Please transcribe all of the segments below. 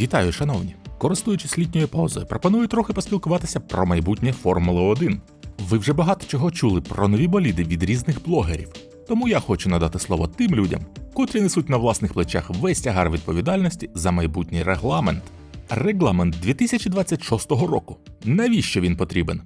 Вітаю, шановні! Користуючись літньою паузою, пропоную трохи поспілкуватися про майбутнє Формули 1. Ви вже багато чого чули про нові боліди від різних блогерів, тому я хочу надати слово тим людям, котрі несуть на власних плечах весь тягар відповідальності за майбутній регламент. Регламент 2026 року. Навіщо він потрібен?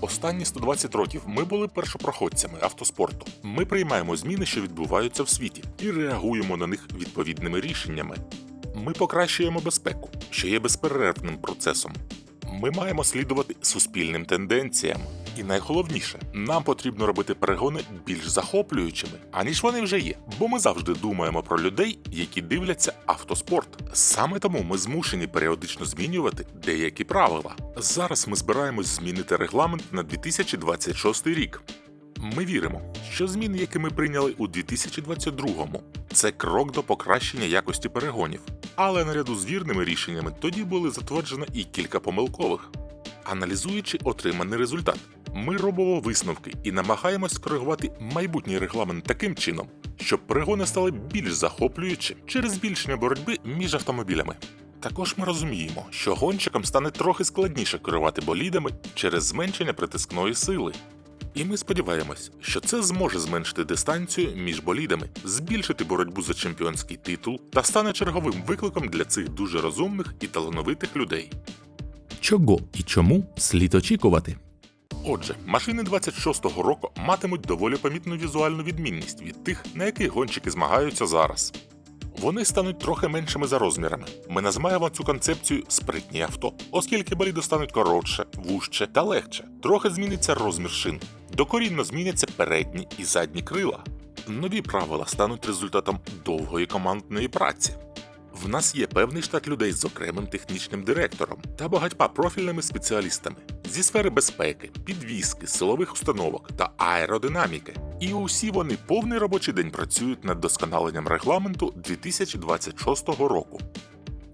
Останні 120 років ми були першопроходцями автоспорту. Ми приймаємо зміни, що відбуваються в світі, і реагуємо на них відповідними рішеннями. Ми покращуємо безпеку, що є безперервним процесом. Ми маємо слідувати суспільним тенденціям. І найголовніше, нам потрібно робити перегони більш захоплюючими, аніж вони вже є. Бо ми завжди думаємо про людей, які дивляться автоспорт. Саме тому ми змушені періодично змінювати деякі правила. Зараз ми збираємось змінити регламент на 2026 рік. Ми віримо, що зміни, які ми прийняли у 2022-му, це крок до покращення якості перегонів. Але наряду з вірними рішеннями тоді були затверджено і кілька помилкових. Аналізуючи отриманий результат, ми робимо висновки і намагаємось скоригувати майбутній регламент таким чином, щоб перегони стали більш захоплюючим через збільшення боротьби між автомобілями. Також ми розуміємо, що гонщикам стане трохи складніше керувати болідами через зменшення притискної сили. І ми сподіваємось, що це зможе зменшити дистанцію між болідами, збільшити боротьбу за чемпіонський титул та стане черговим викликом для цих дуже розумних і талановитих людей. Чого і чому слід очікувати? Отже, машини 26-го року матимуть доволі помітну візуальну відмінність від тих, на яких гонщики змагаються зараз. Вони стануть трохи меншими за розмірами. Ми називаємо цю концепцію спритні авто, оскільки боліди стануть коротше, вужче та легше. Трохи зміниться розмір шин. Докорінно зміняться передні і задні крила. Нові правила стануть результатом довгої командної праці. В нас є певний штат людей з окремим технічним директором та багатьма профільними спеціалістами зі сфери безпеки, підвізки, силових установок та аеродинаміки. І усі вони повний робочий день працюють над досконаленням регламенту 2026 року.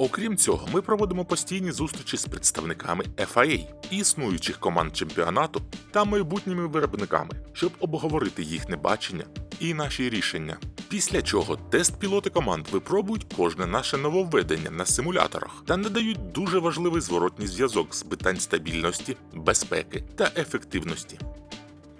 Окрім цього, ми проводимо постійні зустрічі з представниками FIA, існуючих команд чемпіонату та майбутніми виробниками, щоб обговорити їхнє бачення і наші рішення. Після чого тест-пілоти команд випробують кожне наше нововведення на симуляторах та надають дуже важливий зворотній зв'язок з питань стабільності, безпеки та ефективності.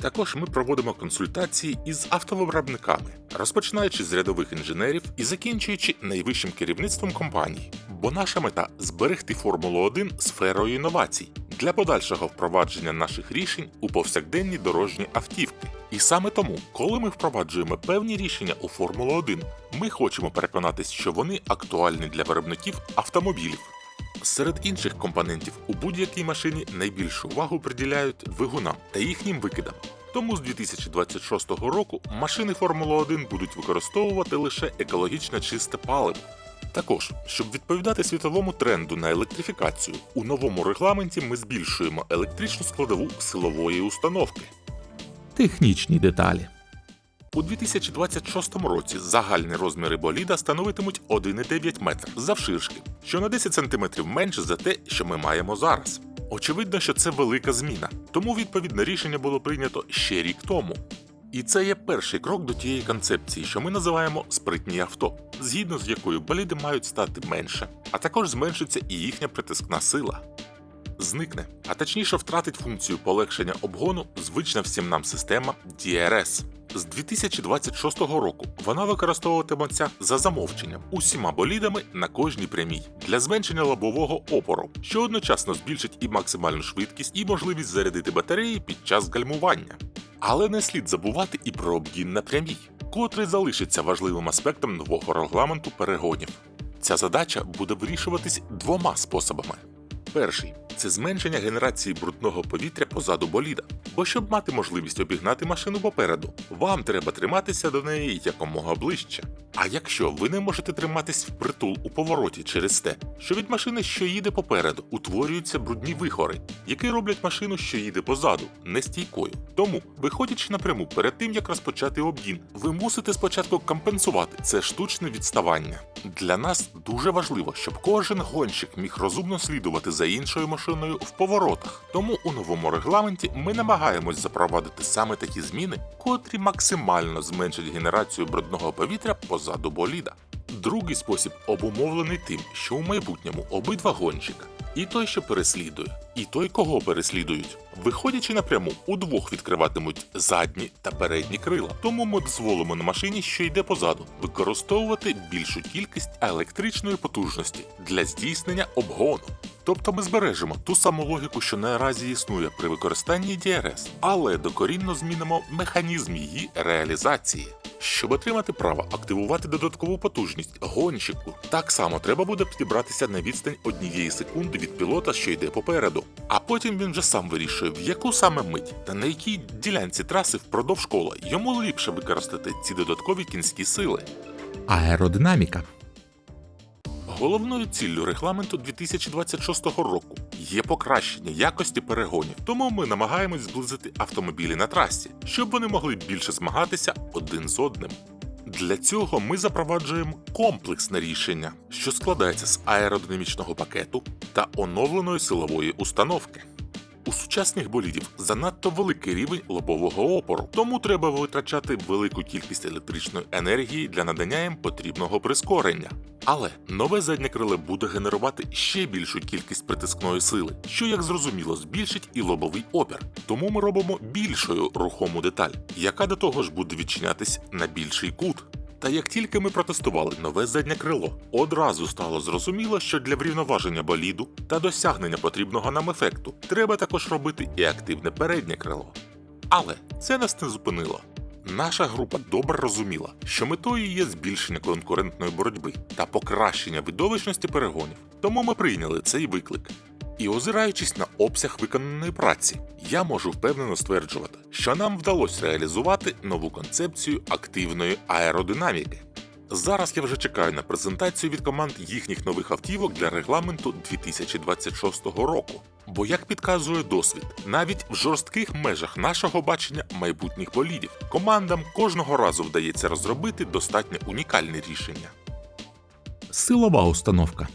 Також ми проводимо консультації із автовиробниками, розпочинаючи з рядових інженерів і закінчуючи найвищим керівництвом компаній. Бо наша мета зберегти Формулу 1 сферою інновацій для подальшого впровадження наших рішень у повсякденні дорожні автівки. І саме тому, коли ми впроваджуємо певні рішення у Формулу 1, ми хочемо переконатись, що вони актуальні для виробників автомобілів. Серед інших компонентів у будь-якій машині найбільшу увагу приділяють двигунам та їхнім викидам. Тому з 2026 року машини Формули 1 будуть використовувати лише екологічно чисте паливо. Також, щоб відповідати світовому тренду на електрифікацію, у новому регламенті ми збільшуємо електричну складову силової установки. Технічні деталі. У 2026 році загальні розміри боліда становитимуть 1,9 метр завширшки, що на 10 см менше за те, що ми маємо зараз. Очевидно, що це велика зміна, тому відповідне рішення було прийнято ще рік тому. І це є перший крок до тієї концепції, що ми називаємо спритні авто, згідно з якою боліди мають стати менше, а також зменшиться і їхня притискна сила. Зникне, а точніше втратить функцію полегшення обгону звична всім нам система DRS. З 2026 року вона використовуватиметься за замовченням усіма болідами на кожній прямій для зменшення лобового опору, що одночасно збільшить і максимальну швидкість, і можливість зарядити батареї під час гальмування. Але не слід забувати і про обгін на прямій, котрий залишиться важливим аспектом нового регламенту перегонів. Ця задача буде вирішуватись двома способами. Перший це зменшення генерації брудного повітря позаду боліда. Бо щоб мати можливість обігнати машину попереду, вам треба триматися до неї якомога ближче. А якщо ви не можете триматись впритул у повороті через те, що від машини, що їде попереду, утворюються брудні вихори, які роблять машину, що їде позаду, нестійкою. Тому, виходячи напряму перед тим, як розпочати обгін, ви мусите спочатку компенсувати це штучне відставання. Для нас дуже важливо, щоб кожен гонщик міг розумно слідувати за іншою машиною в поворотах. Тому у новому регламенті ми намагаємось запровадити саме такі зміни, котрі максимально зменшать генерацію брудного повітря позаду боліда. Другий спосіб обумовлений тим, що у майбутньому обидва гонщика, і той, що переслідує, і той, кого переслідують, виходячи напряму, удвох відкриватимуть задні та передні крила. Тому ми дозволимо на машині, що йде позаду, використовувати більшу кількість електричної потужності для здійснення обгону. Тобто ми збережемо ту саму логіку, що наразі існує при використанні DRS, але докорінно змінимо механізм її реалізації. Щоб отримати право активувати додаткову потужність гонщику, так само треба буде підібратися на відстань однієї секунди від пілота, що йде попереду. А потім він вже сам вирішує, в яку саме мить та на якій ділянці траси впродовж кола йому ліпше використати ці додаткові кінські сили. Аеродинаміка. Головною ціллю регламенту 2026 року є покращення якості перегонів, тому ми намагаємось зблизити автомобілі на трасі, щоб вони могли більше змагатися один з одним. Для цього ми запроваджуємо комплексне рішення, що складається з аеродинамічного пакету та оновленої силової установки. У сучасних болідів занадто великий рівень лобового опору, тому треба витрачати велику кількість електричної енергії для надання їм потрібного прискорення. Але нове заднє криле буде генерувати ще більшу кількість притискної сили, що, як зрозуміло, збільшить і лобовий опір. Тому ми робимо більшою рухому деталь, яка до того ж буде відчинятись на більший кут. Та як тільки ми протестували нове заднє крило, одразу стало зрозуміло, що для врівноваження боліду та досягнення потрібного нам ефекту треба також робити і активне переднє крило. Але це нас не зупинило. Наша група добре розуміла, що метою є збільшення конкурентної боротьби та покращення видовищності перегонів, тому ми прийняли цей виклик. І озираючись на обсяг виконаної праці, я можу впевнено стверджувати, що нам вдалося реалізувати нову концепцію активної аеродинаміки. Зараз я вже чекаю на презентацію від команд їхніх нових автівок для регламенту 2026 року. Бо, як підказує досвід, навіть в жорстких межах нашого бачення майбутніх болідів командам кожного разу вдається розробити достатньо унікальне рішення. Силова установка.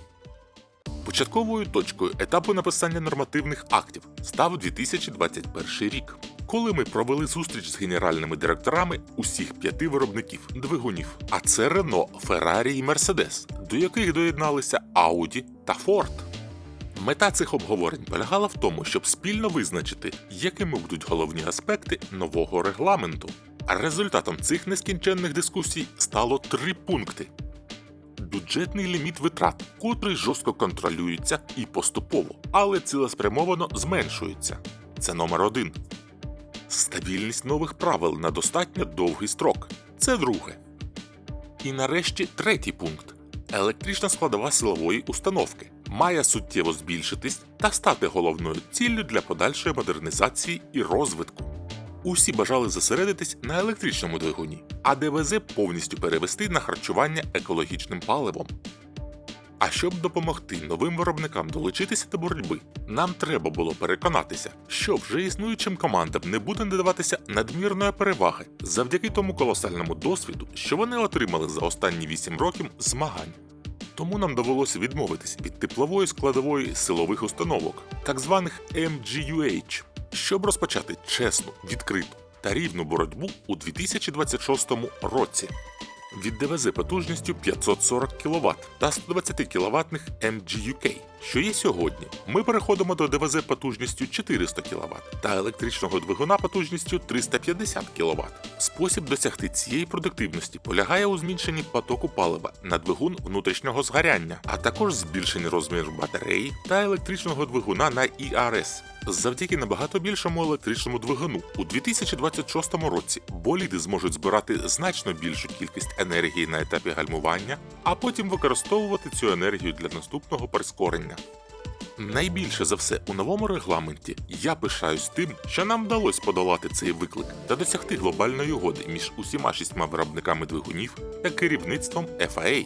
Початковою точкою етапу написання нормативних актів став 2021 рік, коли ми провели зустріч з генеральними директорами усіх п'яти виробників двигунів, а це Renault, Ferrari і Mercedes, до яких доєдналися Audi та Ford. Мета цих обговорень полягала в тому, щоб спільно визначити, якими будуть головні аспекти нового регламенту. А результатом цих нескінченних дискусій стало три пункти: бюджетний ліміт витрат, котрий жорстко контролюється і поступово, але цілеспрямовано зменшується. Це номер один. Стабільність нових правил на достатньо довгий строк. Це друге. І нарешті третій пункт. Електрична складова силової установки має суттєво збільшитись та стати головною ціллю для подальшої модернізації і розвитку. Усі бажали зосередитись на електричному двигуні, а ДВЗ повністю перевести на харчування екологічним паливом. А щоб допомогти новим виробникам долучитися до боротьби, нам треба було переконатися, що вже існуючим командам не буде надаватися надмірної переваги завдяки тому колосальному досвіду, що вони отримали за останні 8 років змагань. Тому нам довелося відмовитись від теплової складової силових установок, так званих MGUH, щоб розпочати чесну, відкриту та рівну боротьбу у 2026 році. Від ДВЗ потужністю 540 кВт та 120 кВт MGUK, що є сьогодні. Ми переходимо до ДВЗ потужністю 400 кВт та електричного двигуна потужністю 350 кВт. Спосіб досягти цієї продуктивності полягає у зменшенні потоку палива на двигун внутрішнього згоряння, а також збільшенні розміру батареї та електричного двигуна на ERS. Завдяки набагато більшому електричному двигуну у 2026 році боліди зможуть збирати значно більшу кількість енергії на етапі гальмування, а потім використовувати цю енергію для наступного прискорення. Найбільше за все у новому регламенті я пишаюсь тим, що нам вдалося подолати цей виклик та досягти глобальної угоди між усіма шістьма виробниками двигунів та керівництвом FAA.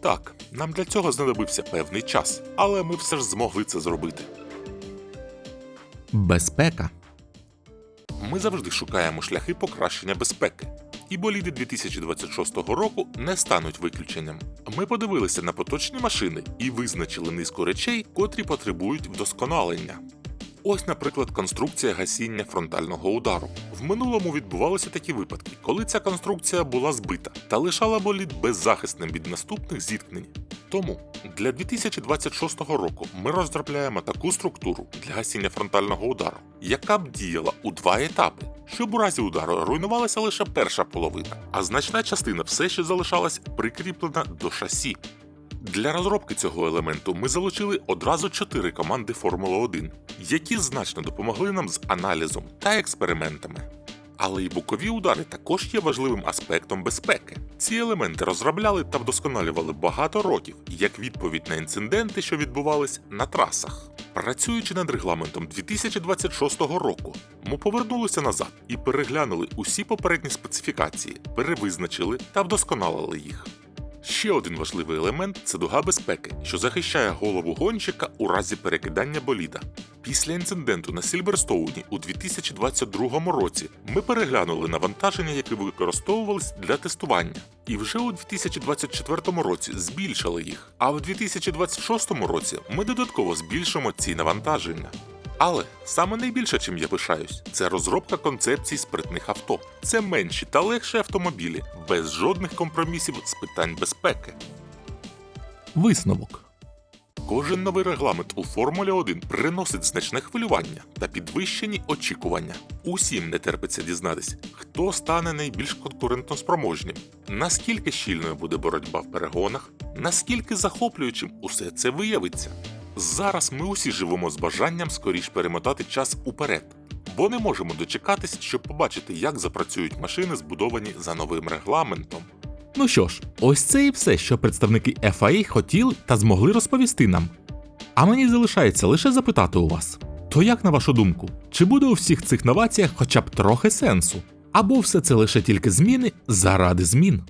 Так, нам для цього знадобився певний час, але ми все ж змогли це зробити. Безпека. Ми завжди шукаємо шляхи покращення безпеки. І боліди 2026 року не стануть виключенням. Ми подивилися на поточні машини і визначили низку речей, котрі потребують вдосконалення. Ось, наприклад, конструкція гасіння фронтального удару. В минулому відбувалися такі випадки, коли ця конструкція була збита та лишала болід беззахисним від наступних зіткнень. Тому для 2026 року ми розробляємо таку структуру для гасіння фронтального удару, яка б діяла у два етапи, щоб у разі удару руйнувалася лише перша половина, а значна частина все ще залишалась прикріплена до шасі. Для розробки цього елементу ми залучили одразу чотири команди Формули 1, які значно допомогли нам з аналізом та експериментами. Але й бокові удари також є важливим аспектом безпеки. Ці елементи розробляли та вдосконалювали багато років як відповідь на інциденти, що відбувались на трасах. Працюючи над регламентом 2026 року, ми повернулися назад і переглянули усі попередні специфікації, перевизначили та вдосконалили їх. Ще один важливий елемент це дуга безпеки, що захищає голову гонщика у разі перекидання боліда. Після інциденту на Сільверстоуні у 2022 році ми переглянули навантаження, які використовувались для тестування, і вже у 2024 році збільшили їх. А в 2026 році ми додатково збільшимо ці навантаження. Але саме найбільше, чим я пишаюсь, це розробка концепцій спритних авто. Це менші та легші автомобілі без жодних компромісів з питань безпеки. Висновок. Кожен новий регламент у Формулі 1 приносить значне хвилювання та підвищені очікування. Усім не терпиться дізнатись, хто стане найбільш конкурентноспроможнім, наскільки щільною буде боротьба в перегонах, наскільки захоплюючим усе це виявиться. Зараз ми усі живемо з бажанням скоріш перемотати час уперед, бо не можемо дочекатись, щоб побачити, як запрацюють машини, збудовані за новим регламентом. Ну що ж, ось це і все, що представники FIA хотіли та змогли розповісти нам. А мені залишається лише запитати у вас: то як на вашу думку, чи буде у всіх цих новаціях хоча б трохи сенсу? Або все це лише тільки зміни заради змін?